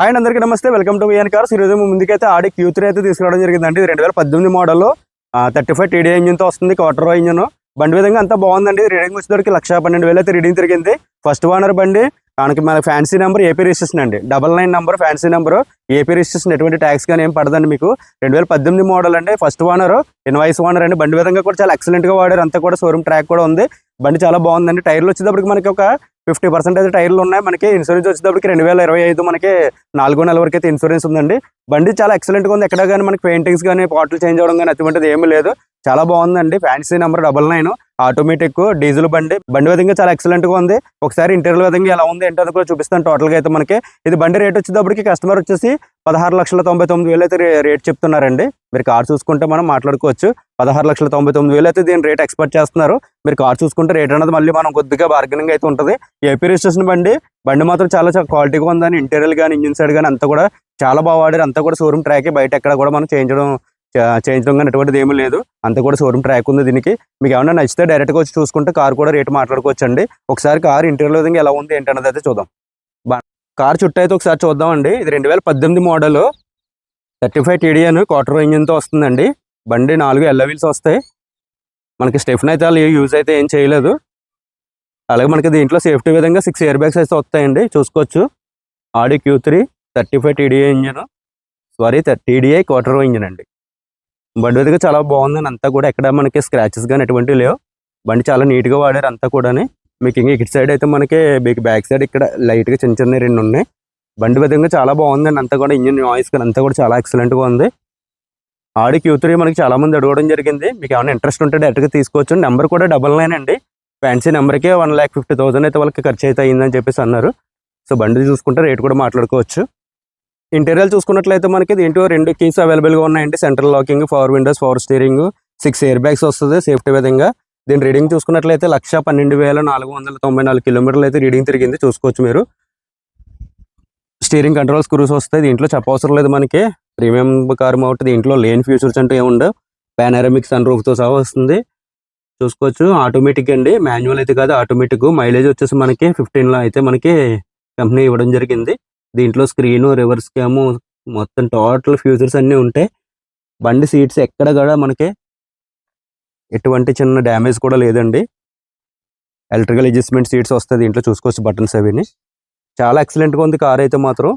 Hi అండి అందరికీ నమస్తే. వెల్కమ్ టు విఎన్ కార్స్ ఈరోజు ముందుకైతే ఆడి క్యూ త్రీ అయితే తీసుకురావడం జరిగిందండి. ఇది రెండు వేల పద్దెనిమిది మోడల్. థర్టీ ఫైవ్ టీడీ ఇంజిన్తో వస్తుంది క్వార్టర్ ఇంజిన్ బండి విధంగా అంతా బాగుందండి. రీడింగ్ వచ్చేసరికి లక్ష పన్నెండు వేలు అయితే రీడింగ్ తిరిగింది. ఫస్ట్ ఓనర్ బండి. మనకి మన ఫ్యాన్సీ నెంబర్ ఏపీ రిజిస్ట్రేషన్ అండి. Double nine number fancy number AP registration ఎటువంటి ట్యాక్స్ కానీ ఏం పడదండి మీకు. రెండు వేల పద్దెనిమిది మోడల్ అండి. ఫస్ట్ ఓనర్ ఇన్వాయిస్ ఓనర్ అండి. బండి విధంగా కూడా చాలా ఎక్సలెంట్గా వాడారు. అంతా కూడా షోరూమ్ ట్రాక్ కూడా ఉంది. బండి చాలా బాగుందండి. టైర్లు వచ్చేటప్పటికి మనకి ఒక ఫిఫ్టీ పర్సెంట్ అయితే టైర్లు ఉన్నాయి. మనకి ఇన్సూరెన్స్ వచ్చేటప్పటికి రెండు వేల ఇరవై ఐదు మనకి నాలుగో నెల వరకు అయితే ఇన్సూరెన్స్ ఉందండి. బండి చాలా ఎక్సలెంట్గా ఉంది. ఎక్కడ కానీ మనకి పెయింటింగ్స్ కానీ పాటలు చేంజ్ అవ్వడం కానీ అటువంటిది ఏమీ లేదు. చాలా బాగుందండి. Fancy number double nine automatic diesel బండి. బండి విధంగా చాలా ఎక్సలెంట్గా ఉంది. ఒకసారి ఇంటీరియర్ విధంగా ఎలా ఉంది ఏంటో కూడా చూపిస్తాను. టోటల్గా అయితే మనకి ఇది బండి రేట్ వచ్చేటప్పటికి కస్టమర్ వచ్చేసి పదహారు లక్షల తొంభై తొమ్మిది వేలు అయితే రేట్ చెప్తున్నారండి. మీరు కార్ చూసుకుంటే మనం మాట్లాడుకోవచ్చు. పదహారు లక్షల తొంభై తొమ్మిది వేలు అయితే దీని రేట్ ఎక్స్పెక్ట్ చేస్తున్నారు. మీరు కార్ చూసుకుంటే రేట్ అనేది మళ్ళీ మనం కొద్దిగా బార్గెనింగ్ అయితే ఉంటుంది. ఏపీ రిజిస్ట్రేషన్ బండి బండి మాత్రం చాలా చాలా క్వాలిటీగా ఉందని ఇంటీరియర్ కానీ ఇంజిన్ సైడ్ కానీ అంతా కూడా చాలా బాగా వాడారు. అంతా కూడా షోరూమ్ ట్రాక్ బయట ఎక్కడ కూడా మనం చేయించడం చేయించడం కానీ ఎటువంటిది ఏమీ లేదు. అంతా కూడా షోరూమ్ ట్రాక్ ఉంది దీనికి. మీకు ఏమైనా నచ్చితే డైరెక్ట్గా వచ్చి చూసుకుంటే కార్ కూడా రేట్ మాట్లాడుకోవచ్చు అండి ఒకసారి కార్ ఇంటీరియర్ ఎలా ఉంది ఏంటన్నది అయితే చూద్దాం. కార్ చుట్టూ అయితే ఒకసారి చూద్దామండి. ఇది రెండు వేల పద్దెనిమిది model. Thirty five TDI quattro ఇంజిన్తో వస్తుందండి. బండి నాలుగు ఎల్ల వీల్స్ వస్తాయి. మనకి స్టెఫ్న్ అయితే వాళ్ళు యూజ్ అయితే ఏం చేయలేదు. అలాగే మనకి దీంట్లో సేఫ్టీ విధంగా సిక్స్ ఇయర్ బ్యాగ్స్ అయితే వస్తాయండి. చూసుకోవచ్చు. Audi Q three thirty five TDA engine. Sorry TDI quattro engine అండి బండి విధంగా చాలా బాగుంది అంతా కూడా ఎక్కడ మనకి స్క్రాచెస్ కానీ ఎటువంటివి లేవు. బండి చాలా నీట్గా వాడారు అంతా కూడాని. మీకు ఇంకా ఇటు సైడ్ అయితే మనకి మీకు బ్యాక్ సైడ్ ఇక్కడ లైట్గా చిన్న చిన్న రెండు ఉన్నాయి. బండి విధంగా చాలా బాగుందండి. అంతా కూడా ఇంజిన్ నాయిస్ కానీ అంతా కూడా చాలా ఎక్సలెంట్గా ఉంది. ఆడి క్యూ త్రీ మనకి చాలా మంది అడగడం జరిగింది. మీకు ఏమైనా ఇంట్రెస్ట్ ఉంటే డైరెక్ట్గా తీసుకోవచ్చు నెంబర్ కూడా డబల్ నైన్ అండి. ఫ్యాన్సీ నెంబర్కే వన్ ల్యాక్ ఫిఫ్టీ థౌసండ్ అయితే వాళ్ళకి ఖర్చు అయితే అయిందని చెప్పేసి అన్నారు. సో బండి చూసుకుంటే రేట్ కూడా మాట్లాడుకోవచ్చు. ఇంటీరియర్ చూసుకున్నట్లయితే మనకి దీంట్లో రెండు కీస్ అవైలబుల్గా ఉన్నాయండి. Central locking power windows power steering six air bags వస్తుంది. సేఫ్టీ విధంగా. దీని రీడింగ్ చూసుకున్నట్లయితే లక్ష పన్నెండు వేల నాలుగు వందల తొంభై నాలుగు కిలోమీటర్లు అయితే రీడింగ్ తిరిగింది. చూసుకోవచ్చు మీరు. స్టీరింగ్ కంట్రోల్ స్క్రూస్ వస్తాయి. దీంట్లో చెప్పవసరం లేదు మనకి. ప్రీమియం కారు మౌట్ దీంట్లో లేని ఫ్యూచర్స్ అంటూ ఏముండవు పానారమిక్ సన్ రూఫ్తో సహా వస్తుంది. చూసుకోవచ్చు. ఆటోమేటిక్ అండి. మాన్యువల్ అయితే కాదు ఆటోమేటిక్ మైలేజ్ వచ్చేసి మనకి 15 లో అయితే మనకి కంపెనీ ఇవ్వడం జరిగింది. దీంట్లో స్క్రీన్ రివర్స్ క్యాము మొత్తం టోటల్ ఫ్యూచర్స్ అన్నీ ఉంటాయి. బండి సీట్స్ ఎక్కడ కూడా మనకి ఎటువంటి చిన్న డ్యామేజ్ కూడా లేదండి. ఎలక్ట్రికల్ అడ్జస్ట్మెంట్ సీట్స్ వస్తాయి దీంట్లో చూసుకోవచ్చు బటన్స్ అవిని చాలా ఎక్సలెంట్గా ఉంది కార్ అయితే మాత్రం.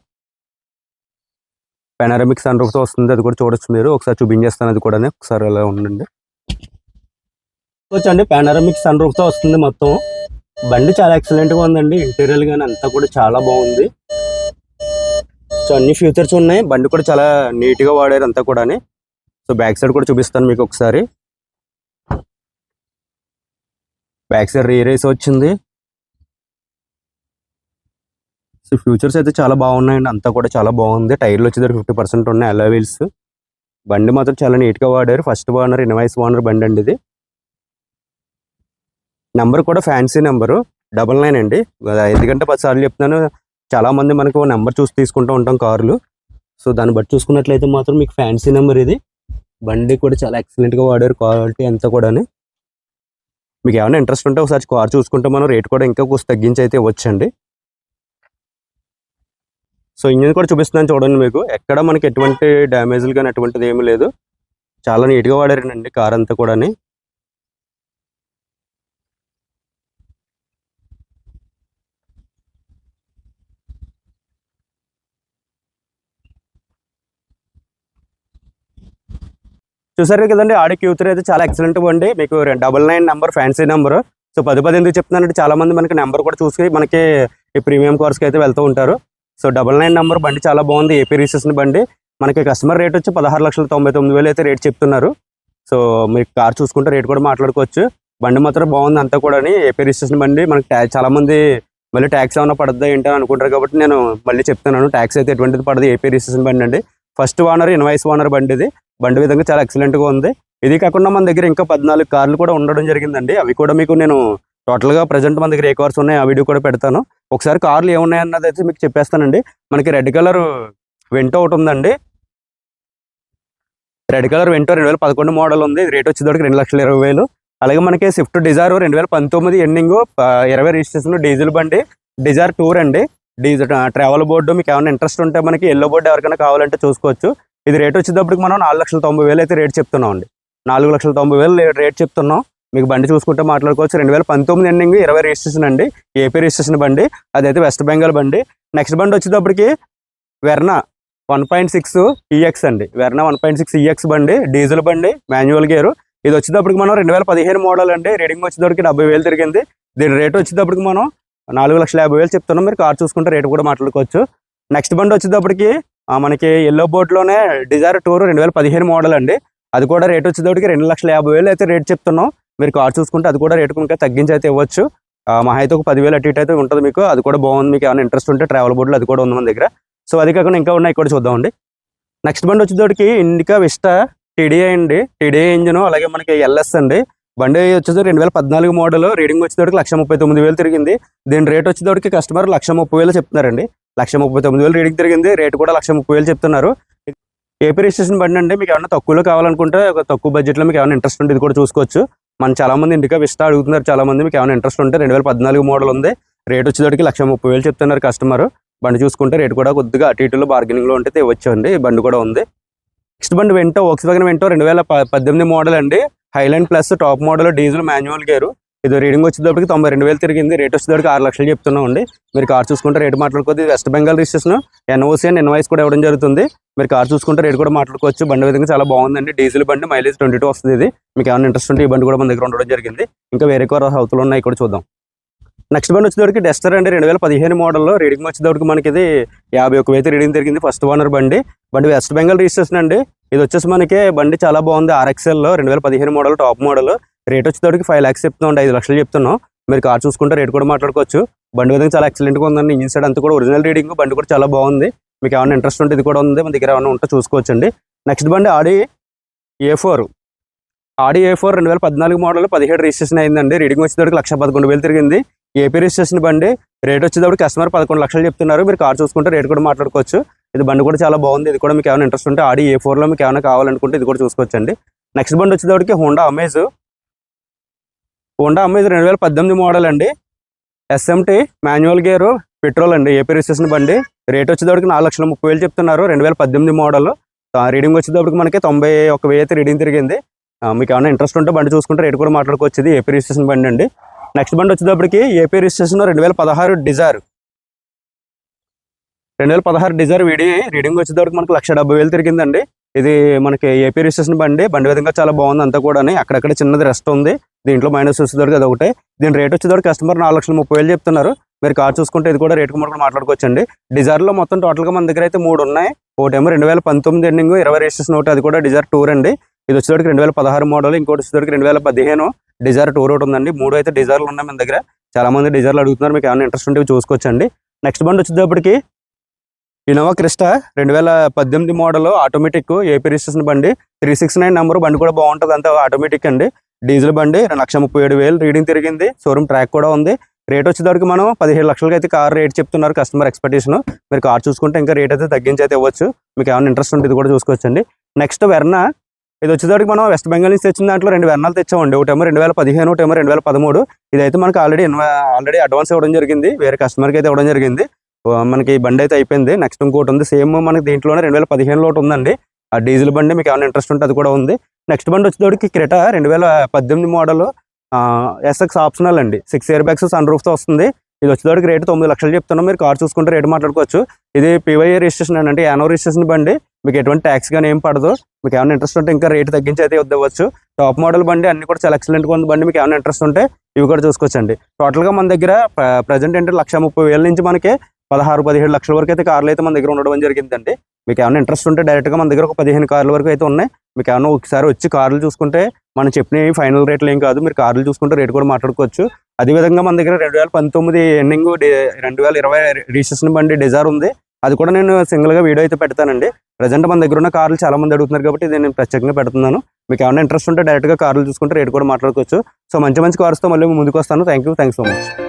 పెనారమిక్ సన్ రూఫ్తో వస్తుంది అది కూడా చూడొచ్చు మీరు. ఒకసారి చూపించేస్తాను అది కూడా ఒకసారి అలా ఉండండి. చూడొచ్చండి పెనారమిక్ సన్ రూఫ్తో వస్తుంది మొత్తం. బండి చాలా ఎక్సలెంట్గా ఉందండి. ఇంటీరియర్ కానీ అంతా కూడా చాలా బాగుంది. సో అన్ని ఫ్యూచర్స్ ఉన్నాయి. బండి కూడా చాలా నీట్గా వాడారు అంతా కూడా సో బ్యాక్ సైడ్ కూడా చూపిస్తాను మీకు ఒకసారి. బ్యాక్ సైడ్ రీరేస్ వచ్చింది. సో ఫ్యూచర్స్ అయితే చాలా బాగున్నాయండి. అంతా కూడా చాలా బాగుంది. టైర్లు వచ్చేదారు ఫిఫ్టీ పర్సెంట్ ఉన్నాయి అలా వీల్స్. బండి మాత్రం చాలా నీట్గా వాడారు. ఫస్ట్ ఓనర్ ఇన్వాయిస్ ఓనర్ బండి అండి ఇది. నెంబర్ కూడా ఫ్యాన్సీ నెంబరు. డబల్ నైన్ అండి. ఎందుకంటే పది సార్లు చెప్తున్నాను. చాలా మంది మనకు నెంబర్ చూసి తీసుకుంటూ ఉంటాం కార్లు. సో దాన్ని బట్టి చూసుకున్నట్లయితే మాత్రం మీకు ఫ్యాన్సీ నెంబర్ ఇది. బండి కూడా చాలా ఎక్సలెంట్గా వాడారు. క్వాలిటీ అంతా కూడా మీకు ఏమైనా ఇంట్రెస్ట్ ఉంటే ఒకసారి కార్ చూసుకుంటే మనం రేట్ కూడా ఇంకా కొంచెం తగ్గించి అయితే ఇవ్వచ్చండి. సో ఇంజిన్ కూడా చూపిస్తున్నాను చూడండి మీకు. ఎక్కడ మనకి ఎటువంటి డ్యామేజ్లు కానీ అటువంటిది ఏమీ లేదు. చాలా నీట్గా వాడారండి కార్ అంతా కూడా చూసారు కదండి ఆడి క్యూ త్రీ అయితే చాలా ఎక్సలెంట్ బండి మీకు double nine number fancy number so పది పది ఎందుకు చెప్తున్నానంటే చాలా మంది మనకి నెంబర్ కూడా చూసి మనకి ఈ ప్రీమియం కార్స్కి అయితే వెళ్తూ ఉంటారు. సో డబల్ నైన్ నెంబర్ బండి చాలా బాగుంది. ఏపీ రిజిస్ట్రేషన్ బండి. మనకి కస్టమర్ రేట్ వచ్చి పదహారు లక్షల తొంభై తొమ్మిది వేలు అయితే రేట్ చెప్తున్నారు. సో మీకు కార్ చూసుకుంటే రేట్ కూడా మాట్లాడుకోవచ్చు. బండి మాత్రం బాగుంది అంతా కూడా ఏపీ రిజిస్ట్రేషన్ బండి. మనకి చాలా మంది మళ్ళీ ట్యాక్స్ ఏమైనా పడద్దా ఏంటో అనుకుంటారు కాబట్టి నేను మళ్ళీ చెప్తున్నాను. ట్యాక్స్ అయితే ఎటువంటిది పడదు. ఏపీ రిజిస్ట్రేషన్ బండి అండి. ఫస్ట్ ఓనర్ ఇన్వాయిస్ ఓనర్ బండి ఇది. బండి విధంగా చాలా ఎక్సలెంట్గా ఉంది. ఇది కాకుండా మన దగ్గర ఇంకా పద్నాలుగు కార్లు కూడా ఉండడం జరిగిందండి. అవి కూడా మీకు నేను టోటల్గా ప్రజెంట్ మన దగ్గర ఏ కార్స్ ఉన్నాయి ఆ వీడియో కూడా పెడతాను. ఒకసారి కార్లు ఏమున్నాయి అన్నది అయితే మీకు చెప్పేస్తానండి. మనకి రెడ్ కలర్ వెంటో ఒకటి ఉందండి. రెడ్ కలర్ వెంటో రెండు వేల పదకొండు మోడల్ ఉంది. రేట్ వచ్చేటప్పటికి రెండు లక్షల ఇరవై వేలు. అలాగే మనకి స్విఫ్ట్ డిజైర్ రెండు వేల పంతొమ్మిది ఎండింగ్ ఇరవై రిజిస్ట్రేషన్ డీజిల్ బండి డిజైర్ టూర్ అండి. డీజిల్ ట్రావెల్ బోర్డు మీకు ఏమైనా ఇంట్రెస్ట్ ఉంటే మనకి ఎల్లో బోర్డు ఎవరికైనా కావాలంటే చూసుకోవచ్చు. ఇది రేట్ వచ్చేటప్పటికి మనం నాలుగు లక్షల తొంభై వేలు అయితే రేట్ చెప్తున్నాం అండి. నాలుగు లక్షల తొంభై వేలు రేట్ చెప్తున్నాం. మీకు బండి చూసుకుంటే మాట్లాడుకోవచ్చు. రెండు వేల పంతొమ్మిది ఎండింగ్ ఇరవై రిజిస్ట్రేషన్ అండి. ఏపీ రిజిస్ట్రేషన్ బండి అదైతే వెస్ట్ బెంగాల్ బండి. నెక్స్ట్ బండి వచ్చేటప్పటికి Verna one point six EX అండి. Verna one point six EX బండి డీజిల్ బండి మాన్యువల్ గేరు. ఇది వచ్చేటప్పటికి మనం రెండు వేల పదిహేను మోడల్ అండి. రీడింగ్ వచ్చేటప్పటికి డెబ్బై వేలు తిరిగింది. దీని రేట్ వచ్చేటప్పటికి మనం నాలుగు లక్షల యాభై వేలు చెప్తున్నాం. మీరు కార్ చూసుకుంటే రేటు కూడా మాట్లాడుకోవచ్చు. నెక్స్ట్ బండి వచ్చేటప్పటికి మనకి ఎల్లో బోర్డ్లోనే డిజైర్ టూర్ రెండు వేల పదిహేను మోడల్ అండి. అది కూడా రేట్ వచ్చేటప్పటికి రెండు లక్షల యాభై వేలు అయితే రేట్ చెప్తున్నాం. మీరు కార్ చూసుకుంటే అది కూడా రేటు ఇంకా తగ్గించి అయితే ఇవ్వచ్చు. ఆ, అయితే ఒక పదివేలు అటు ఇటు అయితే ఉంటుంది మీకు. అది కూడా బాగుంది. మీకు ఏమైనా ఇంట్రెస్ట్ ఉంటే ట్రావెల్ బోర్డులో అది కూడా ఉంది మన దగ్గర. సో అది కాకుండా ఇంకా ఉన్నాయి. ఇక్కడ చూద్దామండి నెక్స్ట్ బండి వచ్చేటప్పటికి ఇండికా విస్టా టీడీఏ అండి. టీడీఏ ఇంజిన్ అలాగే మనకి ఎల్ఎస్ అండి. బండి వచ్చేసి రెండు వేల పద్నాలుగు మోడల్ రీడింగ్ వచ్చేటప్పటికి లక్ష ముప్పై తొమ్మిది వేలు తిరిగింది. దీని రేట్ వచ్చేటప్పటికి కస్టమర్ లక్ష ముప్పై వేలు చెప్తున్నారండి. లక్ష ముప్పై తొమ్మిది వేలు రీడింగ్ తిరిగింది. రేటు కూడా లక్ష ముప్పై వేలు చెప్తున్నారు. ఏపీ రిజిస్ట్రేషన్ బండి అంటే మీకు ఏమైనా తక్కువలో కావాలనుకుంటే ఒక తక్కువ బడ్జెట్లో మీకు ఏమైనా ఇంట్రెస్ట్ ఉంటే ఇది కూడా చూసుకోవచ్చు. మన చాలా మంది విస్తా అడుగుతున్నారు. చాలామంది మీకు ఏమైనా ఇంట్రెస్ట్ ఉంటే రెండు వేల పద్నాలుగు మోడల్ ఉంది. రేట్ వచ్చేటప్పటికి లక్ష ముప్పై వేలు చెప్తున్నారు కస్టమర్. బండి చూసుకుంటే రేట్ కూడా కొద్దిగా అటు ఇటులో బార్గెనింగ్లో ఉంటే ఇవ్వచ్చండి ఈ బండి కూడా ఉంది. నెక్స్ట్ బండి వెంటో వోక్స్ వ్యాగన్ వెంటో రెండు వేల పద్దెనిమిది మోడల్ అండి. Highline plus top model diesel manual gear ఇది రీడింగ్ వచ్చేటప్పటికి తొంభై రెండు వేలు తిరిగింది. రేట్ వచ్చేటప్పటికి ఆరు లక్షలు చెప్తున్నాం అండి మీరు కార్ చూసుకుంటే రేటు మాట్లాడుకోవచ్చు west Bengal registration NOC and invoice కూడా ఇవ్వడం జరుగుతుంది. మీరు కార్ చూసుకుంటే రేట్ కూడా మాట్లాడుకోవచ్చు. బండి విధంగా చాలా బాగుందండి. డీజిల్ బండి మైలేజ్ ట్వంటీ టూ వస్తుంది ఇది. మీకు ఏమైనా ఇంట్రెస్ట్ ఉంటే ఈ బండి కూడా మన దగ్గర ఉండడం జరిగింది. ఇంకా వేరే కూడా హౌతులు ఉన్నాయి. ఇక్కడ చూద్దాం. నెక్స్ట్ బండి వచ్చేటప్పటికి డెస్టర్ అండి. రెండు వేల పదిహేను మోడల్లో రీడింగ్ వచ్చేటప్పటికి మనకి ఇది యాభై ఒక వేలు రీడింగ్ తిరిగింది. ఫస్ట్ ఓనర్ బండి. బండి వెస్ట్ బెంగాల్ రిజిస్ట్రేషన్ అండి. ఇది వచ్చేసి మనకి బండి చాలా బాగుంది. RXL లో రెండు వేల పదిహేను మోడల్ టాప్ మోడల్ రేట్ వచ్చేటప్పటికి ఫైవ్ ల్యాక్స్ చెప్తున్నాం ఐదు లక్షలు చెప్తున్నాం. మీరు కార్ చూసుకుంటే రేట్ కూడా మాట్లాడుకోవచ్చు. బండి విధంగా చాలా ఎక్సలెంట్గా ఉందండి. ఇంజిన్ సైడ్ అంతా కూడా ఒరిజినల్ రీడింగ్ బండి కూడా చాలా బాగుంది. మీకు ఏమైనా ఇంట్రెస్ట్ ఉంటే ఇది కూడా ఉంది మన దగ్గర ఏమైనా ఉంటే చూసుకోవచ్చండి. నెక్స్ట్ బండి ఆడి ఏ ఫోర్ ఆడి ఏ ఫోర్ రెండు వేల పద్నాలుగు మోడల్ పదిహేడు రిజిస్ట్రేషన్ అయిందండి. రీడింగ్ వచ్చేటప్పటికి లక్ష పదకొండు వేలు తిరిగింది. ఏపీ రిజిస్ట్రేషన్ బండి రేట్ వచ్చేటప్పుడు కస్టమర్ పదకొండు లక్షలు చెప్తున్నారు. మీరు కార్ చూసుకుంటే రేట్ కూడా మాట్లాడుకోవచ్చు. ఇది బండి కూడా చాలా బాగుంది. ఇది కూడా మీకు ఏమైనా ఇంట్రెస్ట్ ఉంటే ఆడి ఏ ఫోర్లో మీకు ఏమైనా కావాలనుకుంటే ఇది కూడా చూసుకోవచ్చండి. నెక్స్ట్ బండి వచ్చేటప్పటికి హోండా అమేజ్ హోండా అమ్మ ఇది రెండు వేల పద్దెనిమిది మోడల్ అండి. ఎస్ఎంటి మాన్యువల్ గేరు పెట్రోల్ అండి. ఏపీ రిజిస్ట్రేషన్ బండి. రేట్ వచ్చేటప్పటికి నాలుగు లక్షల ముప్పై వేలు చెప్తున్నారు. రెండు వేల పద్దెనిమిది మోడల్ రీడింగ్ వచ్చేటప్పటికి మనకి తొంభై ఒక వెయ్యి అయితే రీడింగ్ తిరిగింది మీకు ఏమైనా ఇంట్రెస్ట్ ఉంటే బండి చూసుకుంటే రేట్ కూడా మాట్లాడుకోవచ్చు ఇది ఏపీ రిజిస్ట్రేషన్ బండి అండి. నెక్స్ట్ బండి వచ్చేటప్పటికి ఏపీ రిజిస్ట్రేషన్ రెండు వేల పదహారు డిజైర్ రెండు వేల పదహారు డిజైర్ వీడి రీడింగ్ వచ్చేటప్పటికి మనకి లక్ష డెబ్బై వేలు తిరిగిందండి. ఇది మనకి ఏపీ రిజిస్ట్రేషన్ బండి. బండి విధంగా చాలా బాగుంది అంతా కూడా అక్కడక్కడ చిన్నది రెస్ట్ ఉంది. దీంట్లో మైనస్ వచ్చేటప్పటికి అది ఒకటే. దీని రేట్ వచ్చేటప్పటికి కస్టమర్ నాలుగు లక్షల ముప్పై వేలు చెప్తున్నారు. మీరు కార్ చూసుకుంటే ఇది కూడా రేట్ కూడా మాట్లాడుకోవచ్చండి. డిజైర్లో మొత్తం టోటల్గా మన దగ్గర అయితే మూడు ఉన్నాయి. ఒకటేమో రెండు వేల పంతొమ్మిది ఎండింగ్ ఇరవై రిజిస్ట్రేషన్ ఒకటి అది కూడా డిజైర్ టూర్ అండి. ఇది వచ్చేటప్పటికి రెండు వేల పదహారు మోడల్ ఇంకోటి వచ్చేటప్పటికి రెండు వేల పదిహేను. డిజైర్ టూర్ ఒకటి ఉందండి. మూడు అయితే డిజైర్లు ఉన్నాయి మన దగ్గర. చాలా మంది డిజైర్లు అడుగుతున్నారు. మీకు ఏమైనా ఇంట్రెస్ట్ ఉంటే ఇవి చూసుకోవచ్చండి. నెక్స్ట్ బండి వచ్చేటప్పటికి ఇనోవా క్రిస్టా రెండు వేల పద్దెనిమిది మోడల్ ఆటోమేటిక్ ఏపీ రిజిస్ట్రేషన్ బండి. త్రీ సిక్స్ నైన్ నెంబర్ బండి కూడా బాగుంటుంది అంతా ఆటోమేటిక్ అండి. డీజిల్ బండి లక్ష ముప్పై ఏడు వేలు రీడింగ్ తిరిగింది. షోరూమ్ ట్రాక్ కూడా ఉంది. రేట్ వచ్చేటప్పటికి మనం పదిహేడు లక్షలకి అయితే కార్ రేట్ చెప్తున్నారు కస్టమర్ ఎక్స్పెక్టేషన్. మీరు కార్ చూసుకుంటే ఇంకా రేట్ అయితే తగ్గించి అయితే ఇవ్వచ్చు. మీకు ఏమైనా ఇంట్రెస్ట్ ఉంటే ఇది కూడా చూసుకోవచ్చండి. Next Verna. ఇది వచ్చేటప్పటికి మనం వెస్ట్ బెంగాల్ నుంచి తెచ్చిన దాంట్లో రెండు వెర్నాలు తెచ్చామండి. ఒకటేమో రెండు వేల పదిహేను ఒకటేమో రెండు వేల పదమూడు. ఇదైతే మనకి ఆల్రెడీ ఆల్రెడీ అడ్వాన్స్ ఇవ్వడం జరిగింది. వేరే కస్టమర్కి అయితే ఇవ్వడం జరిగింది. ఓ, మనకి బండి అయితే అయిపోయింది. నెక్స్ట్ ఇంకోటి ఉంది. సేమ్ మనకి దీంట్లోనే రెండు వేల పదిహేనులో ఒకటి ఉందండి. ఆ డీజిల్ బండి మీకు ఏమైనా ఇంట్రెస్ట్ ఉంటే అది కూడా ఉంది. నెక్స్ట్ బండి వచ్చేటోడికి క్రెటా రెండు వేల పద్దెనిమిది మోడల్. ఎస్ఎక్స్ ఆప్షనల్ అండి. సిక్స్ ఇయర్ బ్యాగ్స్ సన్ రూఫ్తో వస్తుంది. ఇది వచ్చేటోడికి రేటు తొమ్మిది లక్షలు చెప్తున్నాం. మీరు కార్ చూసుకుంటే రేటు మాట్లాడుకోవచ్చు. ఇది పివై రిజిస్ట్రేషన్ అండి. అంటే యానో రిజిస్ట్రేషన్ బండి. మీకు ఎటువంటి ట్యాక్స్ కానీ ఏం పడదు. మీకు ఏమైనా ఇంట్రెస్ట్ ఉంటే ఇంకా రేటు తగ్గించి అయితే ఇవ్వచ్చు టాప్ మోడల్ బండి అన్ని కూడా చాలా ఎక్సలెంట్గా ఉంది బండి. మీకు ఏమైనా ఇంట్రెస్ట్ ఉంటే ఇవి కూడా చూసుకోవచ్చండి. టోటల్గా మన దగ్గర ప్రజెంట్ ఏంటంటే లక్ష ముప్పై వేల నుంచి మనకి పదహారు పదిహేడు లక్షల వరకు అయితే కార్లు అయితే మన దగ్గర ఉండడం జరిగిందండి. మీకు ఏమైనా ఇంట్రెస్ట్ ఉంటే డైరెక్ట్గా మన దగ్గర ఒక పదిహేను కార్ల వరకు అయితే ఉన్నాయి. మీకు ఏమైనా ఒకసారి వచ్చి కార్లు చూసుకుంటే మనం చెప్పిన ఫైనల్ రేట్లు ఏం కాదు. మీరు కార్లు చూసుకుంటే రేట్ కూడా మాట్లాడుకోవచ్చు. అదేవిధంగా మన దగ్గర రెండు వేల పంతొమ్మిది ఎండింగ్ రెండు వేల ఇరవై రిజిస్ట్రేషన్ బండి డిజైర్ ఉంది. అది కూడా నేను సింగిల్గా వీడియో అయితే పెడతానండి. ప్రజెంట్ మన దగ్గర ఉన్న కార్లు చాలా మంది అడుగుతున్నారు కాబట్టి ఇది నేను ప్రత్యేకంగా పెడుతున్నాను. మీకు ఏమైనా ఇంట్రెస్ట్ ఉంటే డైరెక్ట్గా కార్లు చూసుకుంటే రేట్ కూడా మాట్లాడుకోవచ్చు. సో మంచి మంచి కార్స్తో మళ్ళీ ముందుకు వస్తాను. Thank you thanks so much